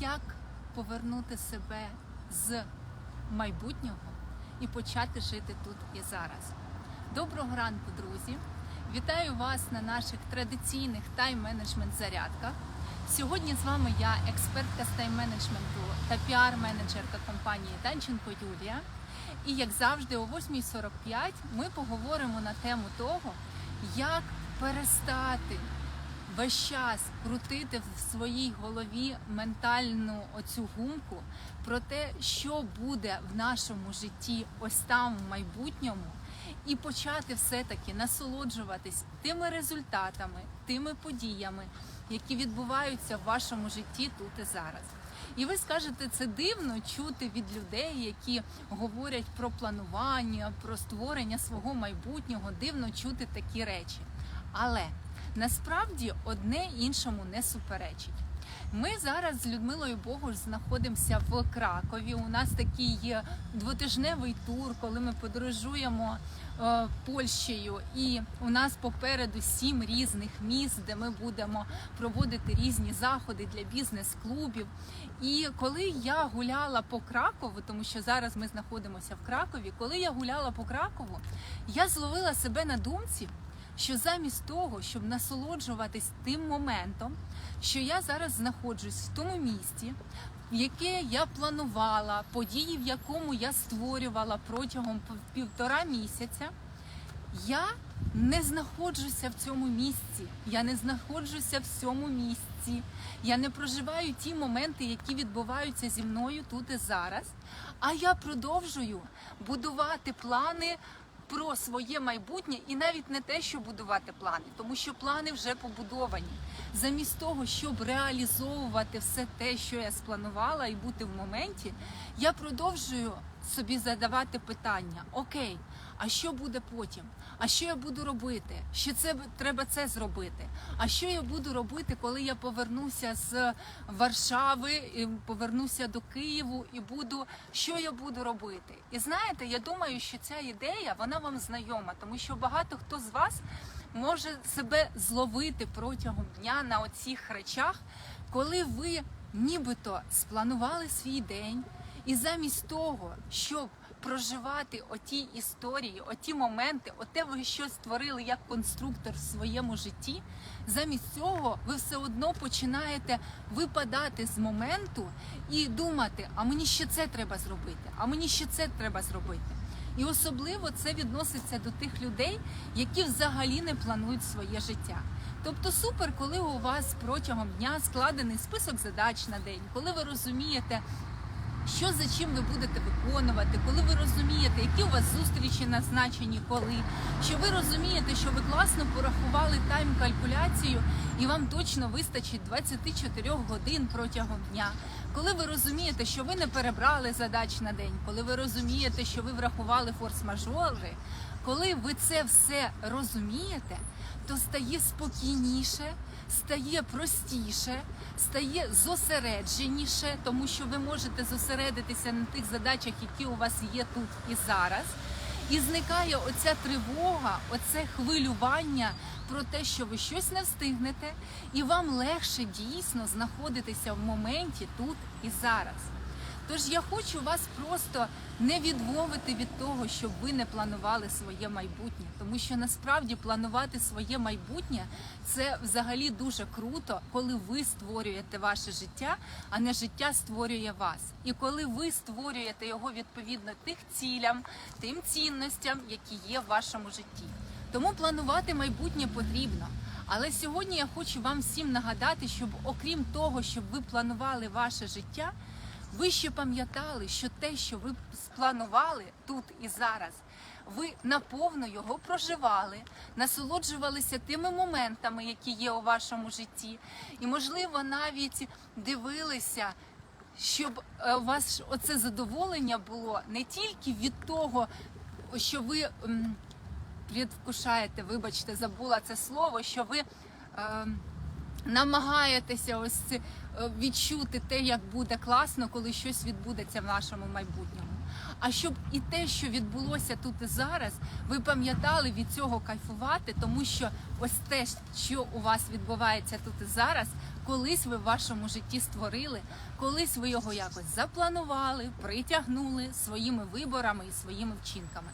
як повернути себе з майбутнього і почати жити тут і зараз. Доброго ранку, друзі! Вітаю вас на наших традиційних тайм-менеджмент зарядках. Сьогодні з вами я, експертка з тайм-менеджменту та піар-менеджерка компанії Данченко Юлія. І як завжди, о 8.45 ми поговоримо на тему того, як перестати весь час крутити в своїй голові ментальну оцю гумку про те, що буде в нашому житті ось там в майбутньому, і почати все-таки насолоджуватись тими результатами, тими подіями, які відбуваються в вашому житті тут і зараз. І ви скажете, це дивно чути від людей, які говорять про планування, про створення свого майбутнього, дивно чути такі речі. Але насправді одне іншому не суперечить. Ми зараз з Людмилою Богуш знаходимося в Кракові. У нас такий двотижневий тур, коли ми подорожуємо е, Польщею, і у нас попереду сім різних міст, де ми будемо проводити різні заходи для бізнес-клубів. І коли я гуляла по Кракову, тому що зараз ми знаходимося в Кракові, коли я гуляла по Кракову, я зловила себе на думці що замість того, щоб насолоджуватись тим моментом, що я зараз знаходжусь в тому місті, яке я планувала, події, в якому я створювала протягом півтора місяця, я не знаходжуся в цьому місці. Я не знаходжуся в цьому місці. Я не проживаю ті моменти, які відбуваються зі мною тут і зараз. А я продовжую будувати плани про своє майбутнє і навіть не те, що будувати плани, тому що плани вже побудовані. Замість того, щоб реалізовувати все те, що я спланувала, і бути в моменті, я продовжую собі задавати питання: Окей, а що буде потім? А що я буду робити? Що це треба це зробити? А що я буду робити, коли я повернуся з Варшави, і повернуся до Києву і буду що я буду робити? І знаєте, я думаю, що ця ідея вона вам знайома, тому що багато хто з вас може себе зловити протягом дня на оцих речах, коли ви нібито спланували свій день, і замість того, щоб проживати оті історії, оті моменти, оте ви щось створили як конструктор в своєму житті. Замість цього ви все одно починаєте випадати з моменту і думати, а мені ще це треба зробити, а мені ще це треба зробити. І особливо це відноситься до тих людей, які взагалі не планують своє життя. Тобто супер, коли у вас протягом дня складений список задач на день, коли ви розумієте, що за чим ви будете виконувати, коли ви розумієте, які у вас зустрічі назначені, коли? Що ви розумієте, що ви класно порахували тайм-калькуляцію, і вам точно вистачить 24 годин протягом дня. Коли ви розумієте, що ви не перебрали задач на день, коли ви розумієте, що ви врахували форс-мажори, коли ви це все розумієте, то стає спокійніше, стає простіше, стає зосередженіше, тому що ви можете зосередитися на тих задачах, які у вас є тут і зараз. І зникає оця тривога, оце хвилювання про те, що ви щось не встигнете, і вам легше дійсно знаходитися в моменті тут і зараз. Тож я хочу вас просто не відмовити від того, щоб ви не планували своє майбутнє, тому що насправді планувати своє майбутнє це взагалі дуже круто, коли ви створюєте ваше життя, а не життя створює вас. І коли ви створюєте його відповідно тих цілям, тим цінностям, які є в вашому житті. Тому планувати майбутнє потрібно. Але сьогодні я хочу вам всім нагадати, щоб окрім того, щоб ви планували ваше життя. Ви ще пам'ятали, що те, що ви спланували тут і зараз, ви наповно його проживали, насолоджувалися тими моментами, які є у вашому житті, і, можливо, навіть дивилися, щоб е, у вас оце задоволення було не тільки від того, що ви предвкушаєте, вибачте, забула це слово, що ви. Е, намагаєтеся ось е, відчути те, як буде класно, коли щось відбудеться в нашому майбутньому. А щоб і те, що відбулося тут і зараз, ви пам'ятали від цього кайфувати, тому що ось те, що у вас відбувається тут і зараз, колись ви в вашому житті створили, колись ви його якось запланували, притягнули своїми виборами і своїми вчинками.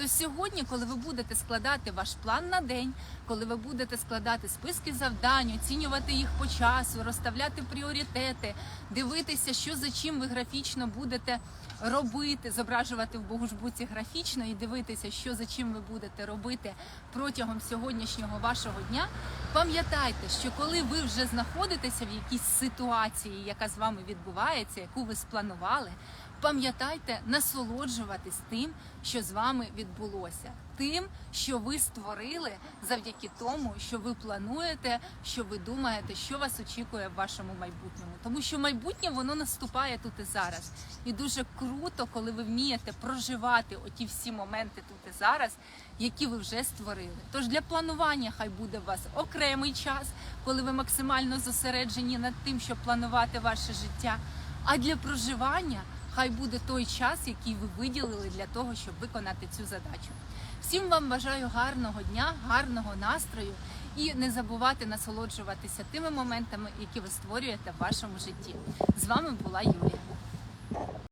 То сьогодні, коли ви будете складати ваш план на день, коли ви будете складати списки завдань, оцінювати їх по часу, розставляти пріоритети, дивитися, що за чим ви графічно будете робити, зображувати в Богужбуці графічно і дивитися, що за чим ви будете робити протягом сьогоднішнього вашого дня. Пам'ятайте, що коли ви вже знаходитеся в якійсь ситуації, яка з вами відбувається, яку ви спланували, пам'ятайте насолоджуватись тим, що з вами відбулося, тим, що ви створили завдяки тому, що ви плануєте, що ви думаєте, що вас очікує в вашому майбутньому. Тому що майбутнє воно наступає тут і зараз. І дуже круто, коли ви вмієте проживати оті всі моменти тут і зараз, які ви вже створили. Тож для планування хай буде у вас окремий час, коли ви максимально зосереджені над тим, щоб планувати ваше життя. А для проживання хай буде той час, який ви виділили для того, щоб виконати цю задачу. Всім вам бажаю гарного дня, гарного настрою і не забувати насолоджуватися тими моментами, які ви створюєте в вашому житті. З вами була Юлія.